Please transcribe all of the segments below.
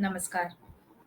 नमस्कार.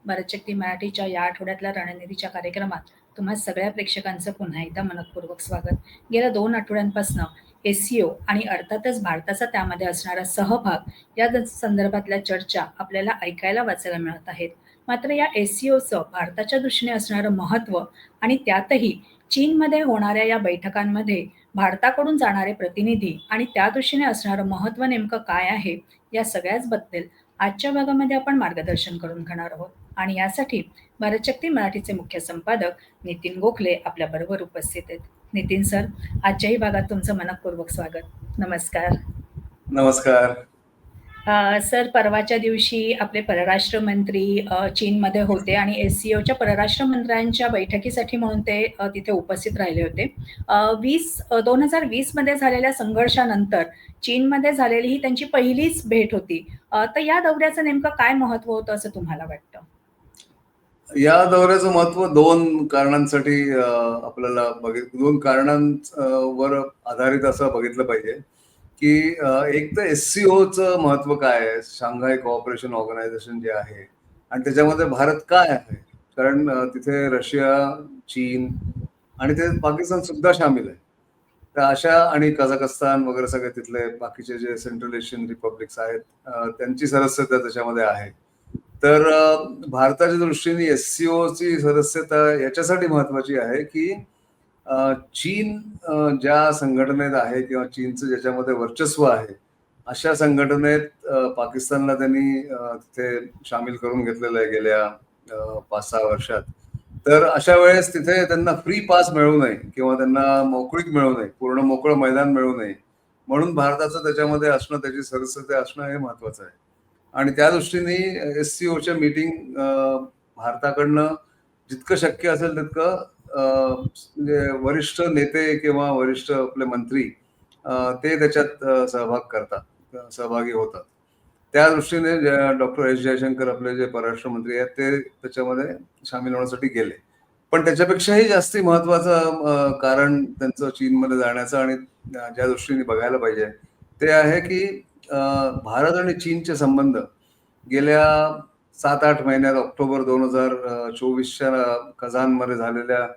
भारतशक्ती मराठीच्या या आठवड्यातल्या रणनिधीच्या कार्यक्रमात तुम्हा सगळ्या प्रेक्षकांचं पुन्हा एकदा मनपूर्वक स्वागत. गेल्या दोन आठवड्यांपासून एस-सी-ओ आणि अर्थातच भारताचा त्यामध्ये असणारा सहभाग या संदर्भातल्या चर्चा आपल्याला ऐकायला वाचायला मिळत आहेत. मात्र या एस-सी-ओचं भारताच्या दृष्टीने असणारं महत्त्व आणि त्यातही चीनमध्ये होणाऱ्या या बैठकांमध्ये भारताकडून जाणारे प्रतिनिधी आणि त्या दृष्टीने असणारं महत्त्व नेमकं काय आहे, या सगळ्याचबद्दल आजच्या भागामध्ये आपण मार्गदर्शन करून घेणार आहोत. आणि यासाठी भारतशक्ती मराठीचे मुख्य संपादक नितीन गोखले आपल्याबरोबर उपस्थित आहेत. नितीन सर, आजच्याही भागात तुमचं मनपूर्वक स्वागत. नमस्कार. नमस्कार. सर परवाच्या दिवशी आपले परराष्ट्र मंत्री चीनमध्ये होते आणि एस-सी-ओच्या परराष्ट्र मंत्र्यांच्या बैठकीसाठी म्हणून ते तिथे उपस्थित राहिले होते. वीस दोन हजार वीसमध्ये झालेल्या संघर्षानंतर चीनमध्ये झालेली ही त्यांची पहिलीच भेट होती. तर या दौऱ्याचं नेमकं काय महत्त्व होतं असं तुम्हाला वाटतं? या दौऱ्याचं महत्त्व दोन कारणांसाठी आपल्याला बघित दोन कारणांवर आधारित असं बघितलं पाहिजे, की एक तर एस-सी-ओचं महत्त्व काय आहे? शांघाय कोऑपरेशन ऑर्गनायझेशन जे आहे आणि त्याच्यामध्ये भारत काय आहे? कारण तिथे रशिया, चीन आणि ते पाकिस्तान सुद्धा शामिल आहे. तर अशा आणि कझाकस्तान वगैरे सगळे तिथले बाकीचे जे सेंट्रल एशियन रिपब्लिक्स आहेत त्यांची सदस्यता त्याच्यामध्ये आहे. तर भारताच्या दृष्टीने एस-सी-ओची सदस्यता याच्यासाठी महत्त्वाची आहे, की चीन ज्या संघटनेत आहे किंवा चीनचं ज्याच्यामध्ये वर्चस्व आहे, अशा संघटनेत पाकिस्तानला त्यांनी तिथे शामिल करून घेतलेलं आहे गेल्या पाच सहा वर्षात. तर अशा वेळेस तिथे त्यांना फ्री पास मिळू नये किंवा त्यांना मोकळीक मिळू नये, पूर्ण मोकळं मैदान मिळू नये, म्हणून भारताचं त्याच्यामध्ये असणं, त्याची सदस्यता असणं हे महत्वाचं आहे. आणि त्या दृष्टीने एस-सी-ओच्या मीटिंग भारताकडनं जितकं शक्य असेल तितकं म्हणजे वरिष्ठ नेते किंवा वरिष्ठ आपले मंत्री ते त्याच्यात सहभाग करतात, सहभागी होतात. त्या दृष्टीने डॉक्टर एस. जयशंकर आपले जे परराष्ट्र मंत्री आहेत, ते त्याच्यामध्ये सामील होण्यासाठी गेले. पण त्याच्यापेक्षाही जास्ती महत्त्वाचं कारण त्यांचं चीनमध्ये जाण्याचं आणि ज्या दृष्टीने बघायला पाहिजे, ते आहे की भारत आणि चीनचे संबंध गेल्या 7-8 महिन्यात ऑक्टोबर 2024च्या कझानमध्ये झालेल्या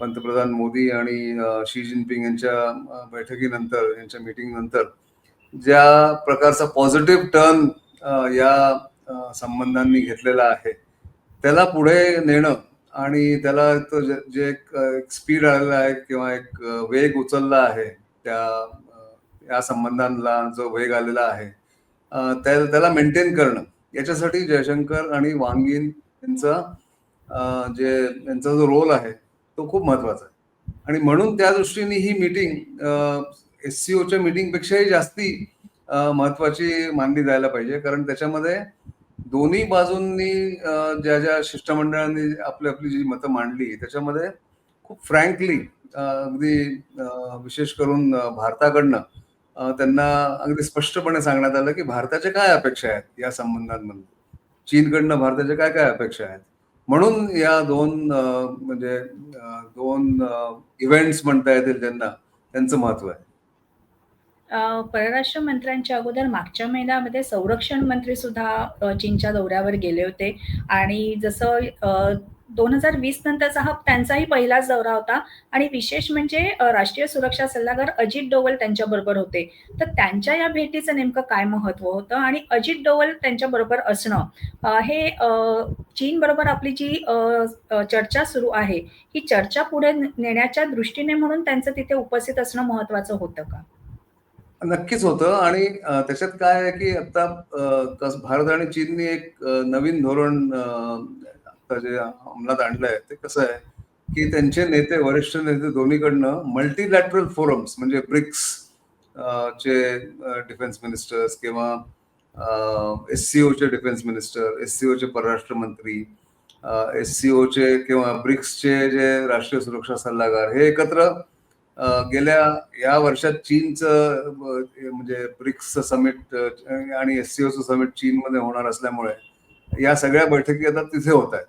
पंतप्रधान मोदी आणि शी जिनपिंग यांच्या बैठकीनंतर, यांच्या मीटिंगनंतर ज्या प्रकारचा पॉझिटिव्ह टर्न या संबंधांनी घेतलेला आहे, त्याला पुढे नेणं आणि त्याला तो जे जे एक स्पीड आलेला आहे किंवा एक वेग उचलला आहे, त्या या संबंधांना जो वेग आलेला आहे, त्या त्याला मेंटेन करणं, याच्यासाठी जयशंकर आणि वांग यांचा जे यांचा जो रोल आहे, तो खूप महत्त्वाचा आहे. आणि म्हणून त्या दृष्टीने ही मीटिंग एस-सी-ओच्या मीटिंगपेक्षाही जास्ती महत्वाची महत्त्वाची मानली जायला पाहिजे. कारण त्याच्यामध्ये दोन्ही बाजूंनी ज्या-ज्या शिष्टमंडळांनी आपली-आपली जी मतं मांडली, त्याच्यामध्ये खूप फ्रँकली अगदी विशेष करून भारताकडनं त्यांना अगदी स्पष्टपणे सांगण्यात आलं, की भारताच्या काय अपेक्षा आहेत या संबंधांमध्ये चीनकडनं भारताच्या काय-काय अपेक्षा आहेत. म्हणून या दोन म्हणजे दोन इव्हेंट्स म्हणता येतील त्यांना, त्यांचं महत्त्व आहे. परराष्ट्र मंत्र्यांच्या अगोदर मागच्या महिन्यामध्ये संरक्षण मंत्री सुद्धा चीनच्या दौऱ्यावर गेले होते आणि जसं दोन हजार वीस नंतरचा हा त्यांचाही पहिलाच दौरा होता आणि विशेष म्हणजे राष्ट्रीय सुरक्षा सल्लागार अजित डोवल त्यांच्याबरोबर होते. तर त्यांच्या या भेटीचं नेमकं काय महत्त्व होतं आणि अजित डोवल त्यांच्याबरोबर असणं हे चीन बरोबर आपली जी चर्चा सुरू आहे, ही चर्चा पुढे नेण्याच्या दृष्टीने म्हणून त्यांचं तिथे उपस्थित असणं महत्त्वाचं होतं का? नक्कीच होतं आणि त्याच्यात काय आहे, की आता कस भारत आणि चीननी एक नवीन धोरण आता जे अंमलात आणलंय, ते कसं आहे, की त्यांचे नेते, वरिष्ठ नेते दोन्हीकडनं मल्टीलॅटरल फोरम्स म्हणजे ब्रिक्स चे डिफेन्स मिनिस्टर्स किंवा एस-सी-ओचे डिफेन्स मिनिस्टर, एस-सी-ओचे परराष्ट्र मंत्री, एस-सी-ओचे किंवा ब्रिक्सचे जे राष्ट्रीय सुरक्षा सल्लागार, हे एकत्र गेल्या या वर्षात चीनचं म्हणजे ब्रिक्सचं समिट आणि एस-सी-ओचं समिट चीनमध्ये होणार असल्यामुळे, या सगळ्या बैठकी आता तिथे होत आहेत.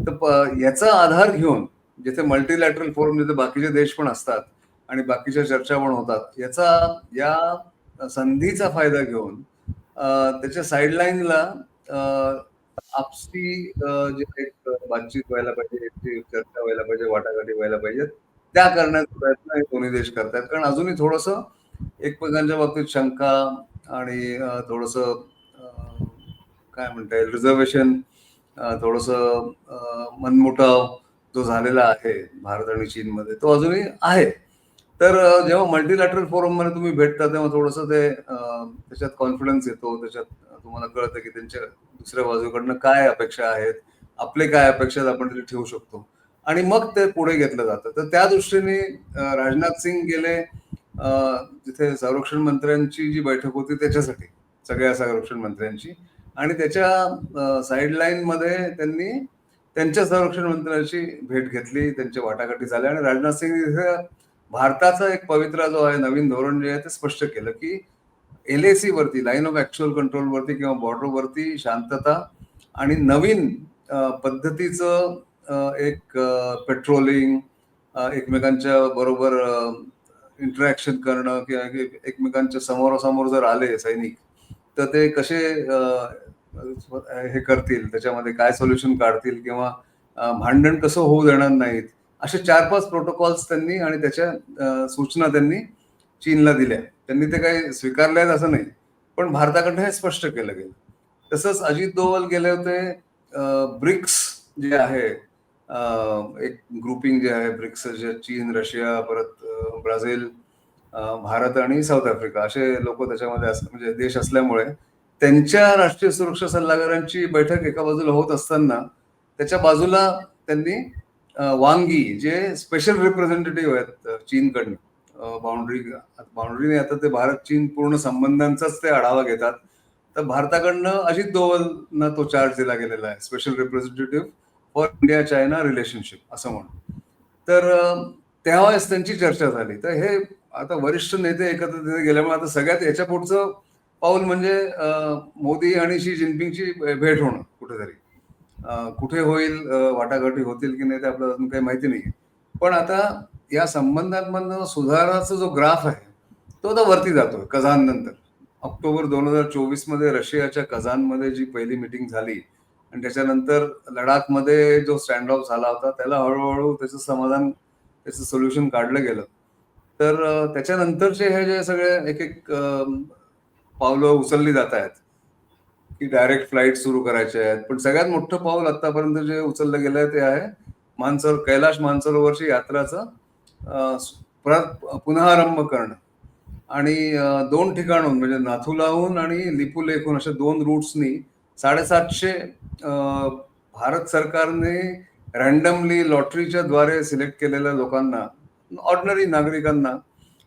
तर याचा आधार घेऊन, जिथे मल्टीलॅटरल फोरम जिथे बाकीचे देश पण असतात आणि बाकीच्या चर्चा पण होतात, याचा या संधीचा फायदा घेऊन त्याच्या साईडलाईनला आपसी जे एक बातचीत व्हायला पाहिजे, चर्चा व्हायला पाहिजे, वाटाघाटी व्हायला पाहिजेत. त्या करण्याचा प्रयत्न हे दोन्ही देश करतात कारण अजूनही थोडस एकमेकांच्या बाबतीत शंका आणि थोडस काय म्हणता येईल रिझर्वेशन थोडस अ, मनमुटाव जो झालेला आहे भारत आणि चीनमध्ये तो अजूनही आहे. तर जेव्हा मल्टीलॅटरल फोरममध्ये तुम्ही भेटता तेव्हा थोडंसं ते त्याच्यात कॉन्फिडन्स येतो. त्याच्यात तुम्हाला कळतं की त्यांच्या दुसऱ्या बाजूकडनं काय अपेक्षा आहेत, आपले काय अपेक्षा आहेत आपण तिथे ठेवू शकतो. आणि मग ते पुढे घेतलं जातं. तर त्या दृष्टीने राजनाथ सिंग गेले जिथे संरक्षण मंत्र्यांची जी बैठक होती त्याच्यासाठी, सगळ्या संरक्षण मंत्र्यांची आणि त्याच्या अ, त्यांनी त्यांच्या संरक्षण मंत्र्यांची भेट घेतली, त्यांच्या वाटाघाटी झाल्या आणि राजनाथ सिंग तिथे भारताचा एक पवित्रा जो आहे, नवीन धोरण जे आहे ते स्पष्ट केलं, की एल-ए-सी वरती लाईन ऑफ ऍक्च्युअल कंट्रोल वरती किंवा बॉर्डरवरती शांतता आणि नवीन पद्धतीचं एक पेट्रोलिंग एकमेकांच्या बरोबर इंटरॅक्शन करणं किंवा एकमेकांच्या समोरासमोर जर आले सैनिक, तर ते कसे हे करतील, त्याच्यामध्ये काय सोल्युशन काढतील किंवा भांडण कसं होऊ देणार नाहीत. असे 4-5 प्रोटोकॉल्स त्यांनी आणि त्याच्या सूचना त्यांनी चीनला दिल्या. त्यांनी ते काही स्वीकारले आहेत असं नाही. पण भारताकडनं हे स्पष्ट केलं गेलं. तसंच अजित दोवल गेले होते ब्रिक्स जे आहे एक ग्रुपिंग जे आहे ब्रिक्स जे चीन, रशिया, परत ब्राझील, भारत आणि साऊथ आफ्रिका असे लोक त्याच्यामध्ये अस म्हणजे देश असल्यामुळे त्यांच्या राष्ट्रीय सुरक्षा सल्लागारांची बैठक एका बाजूला होत असताना त्याच्या बाजूला त्यांनी वांगी जे स्पेशल रिप्रेझेंटेटिव्ह आहेत चीनकडनं बाउंड्री बाउंड्रीने आता ते भारत चीन पूर्ण संबंधांचाच ते आढावा घेतात. तर भारताकडनं अजित दोवलना तो चार्ज दिला गेलेला आहे. Special representative for India China relationship असं म्हणून. तर त्यावेळेस त्यांची चर्चा झाली. तर हे आता वरिष्ठ नेते एकत्र तिथे गेल्यामुळे आता सगळ्यात याच्या पुढचं पाऊल म्हणजे मोदी आणि शी जिनपिंगची भेट होणं कुठेतरी. कुठे होईल वाटाघाटी होतील की नाही ते आपल्याला अजून काही माहिती नाही पण आता या संबंधांमधनं सुधाराचा जो ग्राफ आहे, तो आता वरती जातोय कझान नंतर. ऑक्टोबर 2024 मध्ये रशियाच्या कझानमध्ये जी पहिली मीटिंग झाली आणि त्याच्यानंतर लडाखमध्ये जो स्टँड ऑफ झाला होता, त्याला हळूहळू त्याचं समाधान, त्याचं सोल्युशन काढलं गेलं. तर त्याच्यानंतरचे हे जे सगळे एक-एक पावलं उचलली जात आहेत, की डायरेक्ट फ्लाईट सुरू करायच्या आहेत. पण सगळ्यात मोठं पाऊल आत्तापर्यंत जे उचललं गेलं आहे ते आहे मानसर कैलाश मानसरोवरची यात्राचं परत पुनरारंभ करणं. आणि दोन ठिकाणून म्हणजे नाथुलाहून आणि लिपुलेखहून अशा दोन रूट्सनी साडेसातशे भारत सरकारने रँडमली लॉटरीच्या द्वारे सिलेक्ट केलेल्या लोकांना, ऑर्डनरी नागरिकांना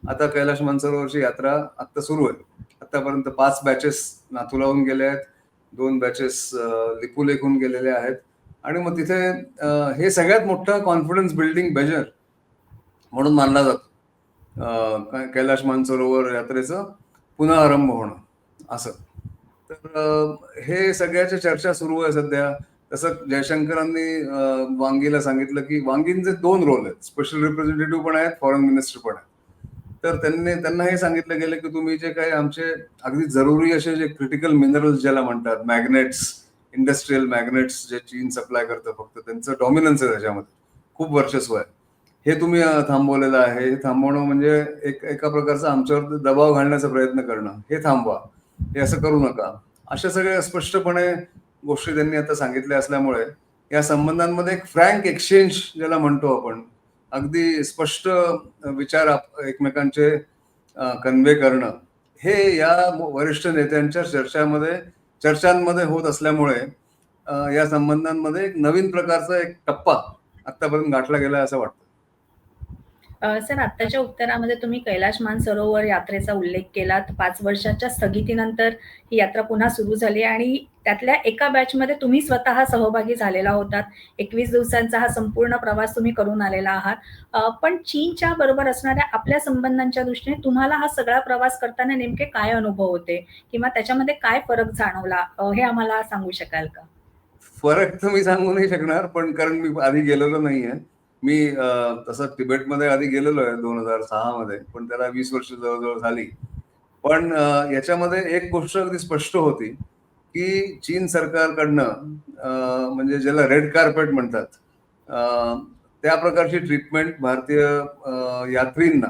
आता कैलाश मानसरोवरची यात्रा आत्ता सुरू आहे. आतापर्यंत पाच बॅचेस नाथुलाहून गेल्या आहेत. दोन बॅचेस लिपुलेक होऊन गेलेल्या आहेत. आणि मग तिथे हे सगळ्यात मोठं कॉन्फिडन्स बिल्डिंग मेजर म्हणून मानला जातो. कैलाश मानसरोवर यात्रेचं पुन्हा आरंभ होणं असं. तर हे सगळ्याच्या चर्चा सुरू आहे सध्या. तसं जयशंकरांनी वांगीला सांगितलं, की वांगींचे दोन रोल आहेत. स्पेशल रिप्रेझेंटेटिव्ह पण आहेत, फॉरेन मिनिस्टर पण आहेत. तर त्यांनी त्यांना हे सांगितलं गेलं, की तुम्ही जे काही आमचे अगदी जरुरी असे जे क्रिटिकल मिनरल्स ज्याला म्हणतात, मॅग्नेट्स, इंडस्ट्रियल मॅग्नेट्स जे चीन सप्लाय करतं फक्त त्यांचं डॉमिनन्स आहे त्याच्यामध्ये. खूप वर्चस्व आहे. हे तुम्ही थांबवलेलं आहे. हे थांबवणं म्हणजे एक एका प्रकारचा आमच्यावर दबाव घालण्याचा प्रयत्न करणं. हे थांबवा. हे असं करू नका. अशा सगळ्या स्पष्टपणे गोष्टी त्यांनी आता सांगितल्या असल्यामुळे या संबंधांमध्ये एक फ्रँक एक्सचेंज ज्याला म्हणतो आपण, अगदी स्पष्ट विचार आप एकमेकांचे कन्वे करणं, हे या वरिष्ठ नेत्यांच्या चर्चामध्ये चर्चांमध्ये होत असल्यामुळे या संबंधांमध्ये एक नवीन प्रकारचा एक टप्पा आत्तापर्यंत गाठला गेला असं वाटतं. सर आत्ताच्या उत्तरामध्ये तुम्ही कैलाश मानसरोवर यात्रेचा उल्लेख केलात. पाच वर्षाच्या स्थगितीनंतर ही यात्रा पुन्हा सुरू झाली आणि त्यातल्या एका बॅचमध्ये तुम्ही स्वतः सहभागी झालेला होतात. 21 दिवसांचा हा संपूर्ण प्रवास तुम्ही करून आलेला आहात. पण चीनच्या बरोबर असणाऱ्या आपल्या संबंधांच्या दृष्टीने तुम्हाला हा सगळा प्रवास करताना नेमके काय अनुभव होते? किंवा त्याच्यामध्ये काय फरक जाणवला? हे आम्हाला सांगू शकाल का? फरक तर मी सांगू नाही शकणार, पण कारण मी आधी गेलेलो नाहीये. मी तसं तिबेटमध्ये आधी गेलेलो आहे 2006 मध्ये, पण त्याला वीस वर्ष जवळजवळ झाली. पण याच्यामध्ये एक गोष्ट अगदी स्पष्ट होती, की चीन सरकारकडनं म्हणजे ज्याला रेड कार्पेट म्हणतात त्या प्रकारची ट्रीटमेंट भारतीय यात्रींना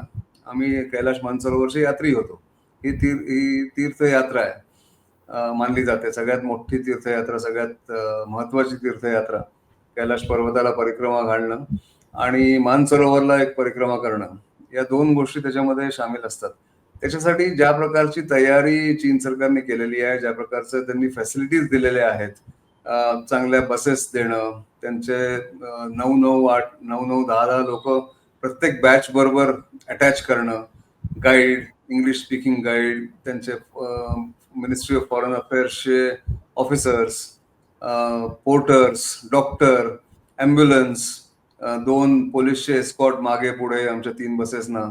आम्ही कैलाश मानसरोवरची यात्री होतो ही तीर ही तीर्थयात्रा आहे मानली जाते सगळ्यात मोठी तीर्थयात्रा सगळ्यात महत्वाची तीर्थयात्रा कैलाश पर्वताला परिक्रमा घालणं आणि मानसरोवरला एक परिक्रमा करणं या दोन गोष्टी त्याच्यामध्ये सामील असतात. त्याच्यासाठी ज्या प्रकारची तयारी चीन सरकारने केलेली आहे ज्या प्रकारचं त्यांनी फॅसिलिटीज दिलेल्या आहेत चांगल्या बसेस देणं त्यांचे नऊ नऊ आठ नऊ नऊ दहा दहा लोक प्रत्येक बॅच बरोबर अटॅच करणं गाईड इंग्लिश स्पीकिंग गाईड त्यांचे मिनिस्ट्री ऑफ फॉरेन अफेअर्सचे ऑफिसर्स पोर्टर्स डॉक्टर ॲम्ब्युलन्स दोन पोलीसचे स्कॉट मागे पुढे आमच्या तीन बसेसना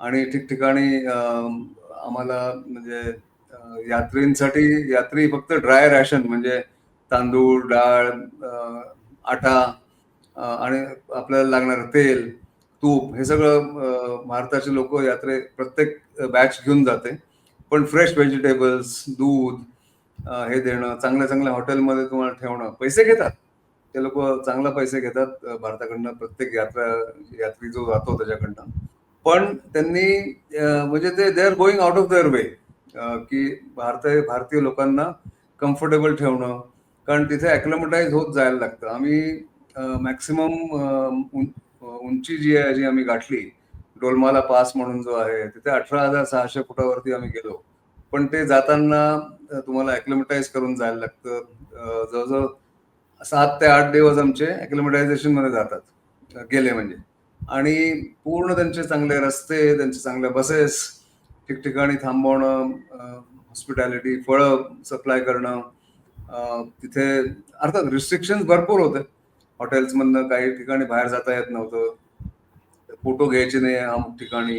आणि ठिकठिकाणी आम्हाला म्हणजे यात्रेंसाठी यात्रींसाठी यात्री फक्त ड्राय रॅशन म्हणजे तांदूळ डाळ आटा आणि आपल्याला लागणारं तेल तूप हे सगळं भारताचे लोक यात्रे प्रत्येक बॅच घेऊन जाते. पण फ्रेश व्हेजिटेबल्स दूध हे देणं चांगल्या चांगल्या हॉटेलमध्ये तुम्हाला ठेवणं पैसे घेतात. ते लोक चांगला पैसे घेतात भारताकडनं प्रत्येक यात्रा यात्री जो जातो त्याच्याकडनं. पण त्यांनी म्हणजे ते they are going out of their way की भारतीय भारतीय लोकांना कम्फर्टेबल ठेवणं कारण तिथे अॅक्लमटाईज होत जायला लागतं. आम्ही मॅक्सिमम उंची जी आहे जी आम्ही गाठली डोलमाला पास म्हणून जो आहे तिथे अठरा हजार सहाशे फुटावरती आम्ही गेलो. पण ते जाताना तुम्हाला अॅक्लमटाईज करून जायला लागतं. जवळजवळ सात ते आठ दिवस आमचे अॅक्लिमेटायझेशनमध्ये जातात. गेले म्हणजे. आणि पूर्ण त्यांचे चांगले रस्ते त्यांचे चांगल्या बसेस ठिकठिकाणी थांबवणं हॉस्पिटॅलिटी फळं सप्लाय करणं तिथे अर्थात रिस्ट्रिक्शन भरपूर होते. हॉटेल्समधनं काही ठिकाणी बाहेर जाता येत नव्हतं. फोटो घ्यायचे नाही अमुक ठिकाणी.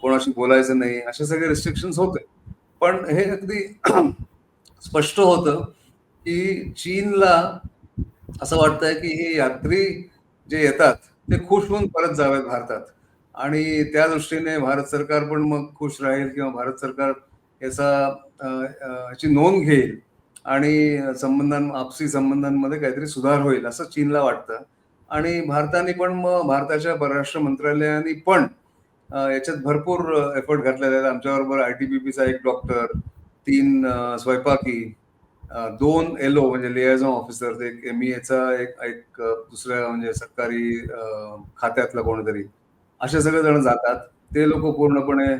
कोणाशी बोलायचं नाही. असे सगळे रिस्ट्रिक्शन्स होते. पण हे अगदी स्पष्ट होतं. की चीनला असं वाटतंय की हे यात्री जे येतात ते खुश होऊन परत जावेत भारतात. आणि त्या दृष्टीने भारत सरकार पण मग खुश राहील किंवा भारत सरकार याचा याची नोंद घेईल आणि संबंधां आपसी संबंधांमध्ये काहीतरी सुधार होईल असं चीनला वाटतं. आणि भारताने पण मग भारताच्या परराष्ट्र मंत्रालयाने पण याच्यात भरपूर एफर्ट घातलेले आहेत. आमच्याबरोबर आय टी बी पीचा एक डॉक्टर तीन स्वयंपाकी दोन एलो म्हणजे लिएझॉन ऑफिसर एक एम एचा एक एक दुसऱ्या म्हणजे सरकारी खात्यातला कोणीतरी. असे सगळे जण जातात. ते लोक पूर्णपणे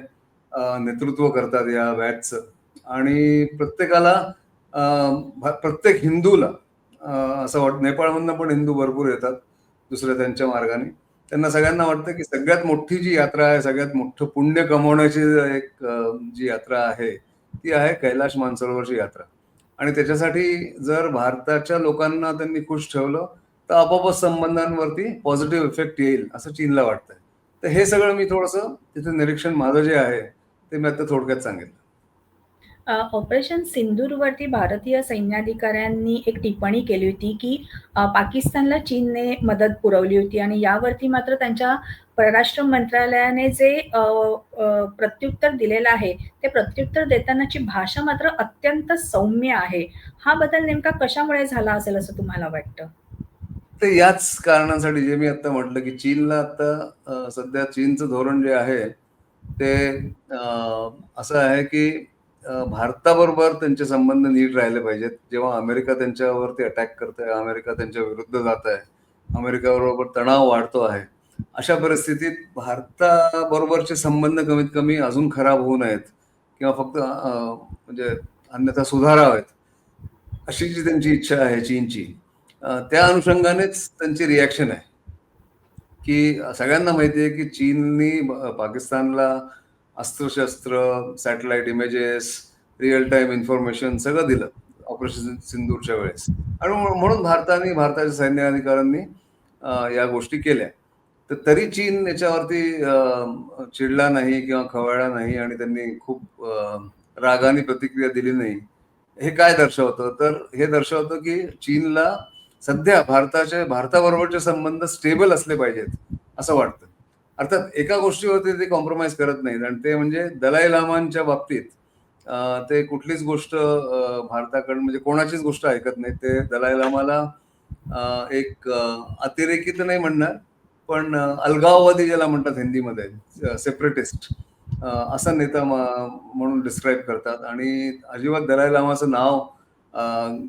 नेतृत्व करतात या बॅचचं आणि प्रत्येकाला प्रत्येक हिंदूला असं वाटतं नेपाळमधनं पण हिंदू भरपूर येतात दुसऱ्या त्यांच्या मार्गाने. त्यांना सगळ्यांना वाटतं की सगळ्यात मोठी जी यात्रा आहे सगळ्यात मोठं पुण्य कमवण्याची एक जी यात्रा आहे ती आहे कैलाश मानसरोवरची यात्रा. आणि त्याच्यासाठी जर भारताच्या लोकांना त्यांनी खुश ठेवलं तर आपोआपच संबंधांवरती पॉझिटिव्ह इफेक्ट येईल असं चीनला वाटतंय. तर हे सगळं मी थोडंसं तिथे निरीक्षण माझं जे आहे ते मी आता थोडक्यात सांगितलं ऑपरेशन सिंदूरवरती भारतीय सैन्याधिकाऱ्यांनी एक टिप्पणी केली होती की पाकिस्तानला चीनने मदत पुरवली होती आणि यावरती मात्र त्यांच्या परराष्ट्र मंत्रालयाने जे प्रत्युत्तर दिलेलं आहे ते प्रत्युत्तर देतानाची भाषा मात्र अत्यंत सौम्य आहे. हा बदल नेमका कशामुळे झाला असेल असं तुम्हाला वाटतं? ते याच कारणासाठी जे मी आता म्हटलं की चीनला आता सध्या चीनचं धोरण जे आहे ते असं आहे की भारताबरोबर त्यांचे संबंध नीट राहिले पाहिजेत. जेव्हा अमेरिका त्यांच्यावरती अटॅक करत आहे अमेरिका त्यांच्या विरुद्ध जात आहे अमेरिकाबरोबर तणाव वाढतो आहे अशा परिस्थितीत भारताबरोबरचे संबंध कमीत कमी अजून खराब होऊ नयेत किंवा फक्त म्हणजे अन्यथा सुधारावेत अशी जी त्यांची इच्छा आहे चीनची. त्या अनुषंगानेच त्यांची रिॲक्शन आहे. की सगळ्यांना माहिती आहे की चीननी पाकिस्तानला अस्त्रशस्त्र satellite images real time information सगळं दिलं ऑपरेशन सिंदूरच्या वेळेस. आणि म्हणून भारताने भारताच्या सैन्य अधिकाऱ्यांनी या गोष्टी केल्या. तर तरी चीन याच्यावरती चिडला नाही किंवा खवळला नाही आणि त्यांनी खूप रागाने प्रतिक्रिया दिली नाही. हे काय दर्शवतं? तर हे दर्शवतं की चीनला सध्या भारताचे भारताबरोबरचे संबंध स्टेबल असले पाहिजेत असं वाटतं. अर्थात एका गोष्टीवरती ते कॉम्प्रोमाइज करत नाहीत आणि ते म्हणजे दलाई लामांच्या बाबतीत ते कुठलीच गोष्ट भारताकडून म्हणजे कोणाचीच गोष्ट ऐकत नाही ते दलाई लामाला एक अतिरेकी तर नाही म्हणणार पण अलगाववादी ज्याला म्हणतात हिंदीमध्ये सेपरेटिस्ट असा नेता म- म्हणून डिस्क्राईब करतात. आणि अजिबात दलाई लामाचं नाव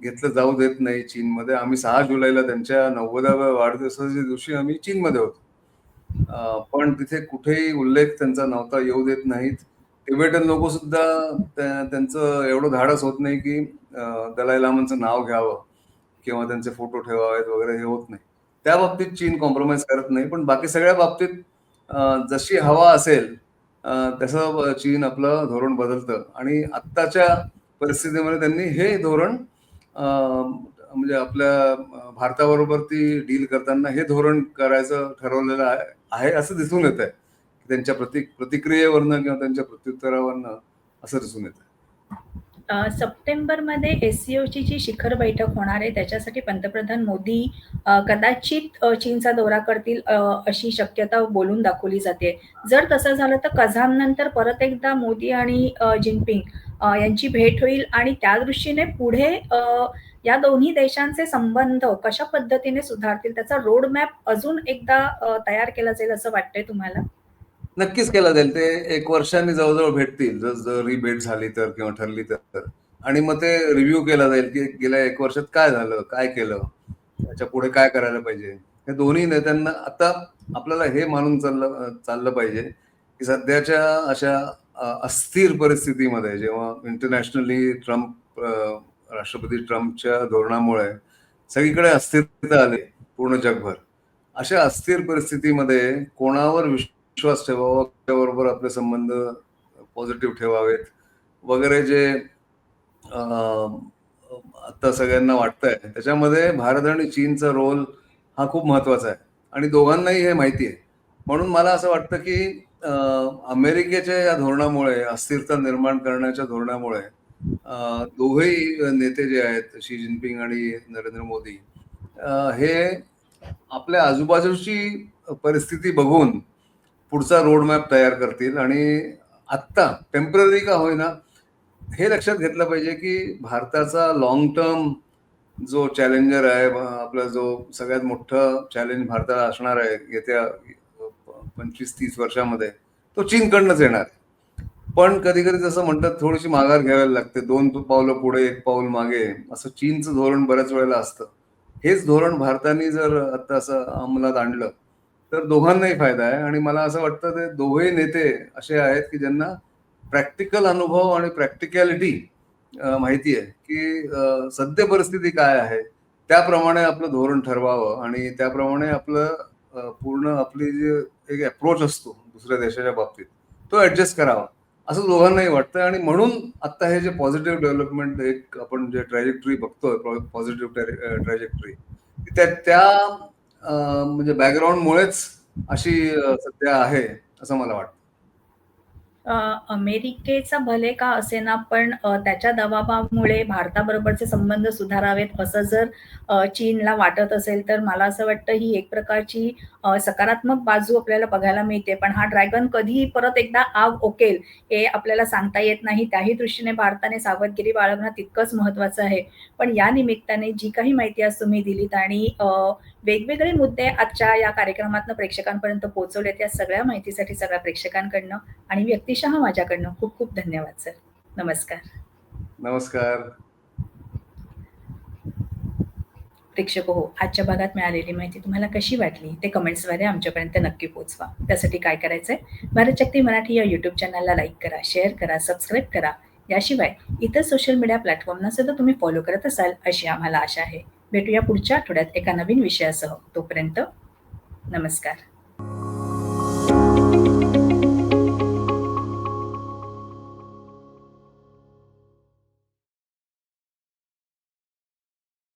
घेतलं जाऊ देत नाही चीनमध्ये. आम्ही सहा जुलैला त्यांच्या नव्वदाव्या वाढदिवसाच्या दिवशी आम्ही चीनमध्ये होतो. पण तिथे कुठेही उल्लेख त्यांचा नव्हता येऊ देत नाहीत. टिबेटन लोक सुद्धा त्या- त्यांचं एवढं धाडस होत नाही की दलाई लामांचं नाव घ्यावं किंवा त्यांचे फोटो ठेवावेत वगैरे हे होत नाही. त्या बाबतीत चीन कॉम्प्रोमाइज करत नाही. पण बाकी सगळ्या बाबतीत जशी हवा असेल तसं चीन आपलं धोरण बदलतं. आणि आत्ताच्या परिस्थितीमध्ये त्यांनी हे धोरण म्हणजे आपल्या भारताबरोबर ती डील करताना हे धोरण करायचं ठरवलेलं आहे- आहे असं दिसून येत आहे. त्यांच्या प्रति प्रतिक्रियेवरनं किंवा त्यांच्या प्रत्युत्तरावरनं असं दिसून येतं सप्टेंबरमध्ये एस सी ओची जी शिखर बैठक होणार आहे त्याच्यासाठी पंतप्रधान मोदी कदाचित चीनचा दौरा करतील अशी शक्यता बोलून दाखवली जाते. जर तसं झालं तर कझान नंतर परत एकदा मोदी आणि जिनपिंग यांची भेट होईल आणि त्या दृष्टीने पुढे या दोन्ही देशांचे संबंध कशा पद्धतीने सुधारतील त्याचा रोड मॅप अजून एकदा तयार केला जाईल असं वाटतंय तुम्हाला? नक्कीच केला जाईल. ते एक वर्षांनी जवळजवळ भेटतील. जर जरी भेट झाली तर किंवा ठरली तर. आणि मग ते रिव्ह्यू केला जाईल की गेल्या एक वर्षात काय झालं काय केलं त्याच्या पुढे काय करायला पाहिजे. हे दोन्ही नेत्यांना आता आपल्याला हे मानून चाललं चाललं पाहिजे की सध्याच्या अशा अस्थिर परिस्थितीमध्ये जेव्हा इंटरनॅशनली ट्रम्प राष्ट्रपती ट्रम्पच्या धोरणामुळे सगळीकडे अस्थिरता आली पूर्ण जगभर. अशा अस्थिर परिस्थितीमध्ये कोणावर विश्वास विश्वास ठेवावा त्याबरोबर आपले संबंध पॉझिटिव्ह ठेवावेत. वगैरे जे आता सगळ्यांना वाटतंय त्याच्यामध्ये भारत आणि चीनचा रोल हा खूप महत्त्वाचा आहे. आणि दोघांनाही हे माहिती आहे. म्हणून मला असं वाटतं की अमेरिकेच्या या धोरणामुळे अस्थिरता निर्माण करण्याच्या धोरणामुळे दोघेही नेते जे आहेत शी जिनपिंग आणि नरेंद्र मोदी हे आपल्या आजूबाजूची परिस्थिती बघून पुढचा रोडमॅप तयार करतील. आणि आत्ता टेंपररी का होईना हे लक्षात घेतलं पाहिजे की भारताचा लॉंग टर्म जो चॅलेंजर आहे आपला जो सगळ्यात मोठं चॅलेंज भारताला असणार आहे येत्या पंचवीस तीस वर्षामध्ये तो चीनकडनंच येणार आहे. पण कधी कधी जसं म्हणतात थोडीशी माघार घ्यायला लागते. दोन पावलं पुढे एक पाऊल मागे. असं चीनचं धोरण बऱ्याच वेळेला असतं. हेच धोरण भारताने जर आता असं अंमलात आणलं तर दोघांनाही फायदा आहे. आणि मला असं वाटतं ते दोघेही नेते असे आहेत की ज्यांना प्रॅक्टिकल अनुभव आणि प्रॅक्टिकॅलिटी माहिती आहे की सद्य परिस्थिती काय आहे त्याप्रमाणे आपलं धोरण ठरवावं आणि त्याप्रमाणे आपलं पूर्ण आपली जे एक अप्रोच असतो दुसऱ्या देशाच्या बाबतीत तो ऍडजस्ट करावा. असं दोघांनाही वाटतं आणि म्हणून आता हे जे पॉझिटिव्ह डेव्हलपमेंट एक आपण जे ट्रॅजेक्टरी बघतोय पॉझिटिव्ह ट्रॅजेक्टरी त्या त्या म्हणजे बॅकग्राऊंडमुळेच अशी सध्या आहे असं मला वाटतं. अ, अमेरिकेचा भले का असेना पण अ, त्याच्या दबावामुळे भारताबरोबरचे संबंध सुधारावेत असं जर अ, चीनला वाटत असेल तर मला असं वाटतं ही एक प्रकारची अ, सकारात्मक बाजू आपल्याला बघायला मिळते. पण हा ड्रॅगन कधीही परत एकदा आग ओकेल हे आपल्याला सांगता येत नाही. त्याही दृष्टीने भारताने सावधगिरी बाळगणं तितकंच महत्वाचं आहे. पण या निमित्ताने जी काही माहिती आज तुम्ही दिलीत आणि वेगवेगळे मुद्दे आजच्या या कार्यक्रमातनं प्रेक्षकांपर्यंत पोहोचवलेत या सगळ्या माहितीसाठी सगळ्या प्रेक्षकांकडनं आणि व्यक्तिशः माझ्याकडनं खूप खूप धन्यवाद सर. नमस्कार. नमस्कार. प्रेक्षक हो आजच्या भागात मिळालेली माहिती तुम्हाला कशी वाटली? ते कमेंट्सद्वारे आमच्यापर्यंत नक्की पोहोचवा. त्यासाठी काय करायचंय? भारत शक्ती मराठी या युट्यूब चॅनलला लाईक करा शेअर करा सबस्क्राईब करा. याशिवाय इतर सोशल मीडिया प्लॅटफॉर्मना सुद्धा तुम्ही फॉलो करत असाल अशी आम्हाला आशा आहे. भेटूया पुढच्या आठवड्यात एका नवीन विषयासह. तोपर्यंत नमस्कार.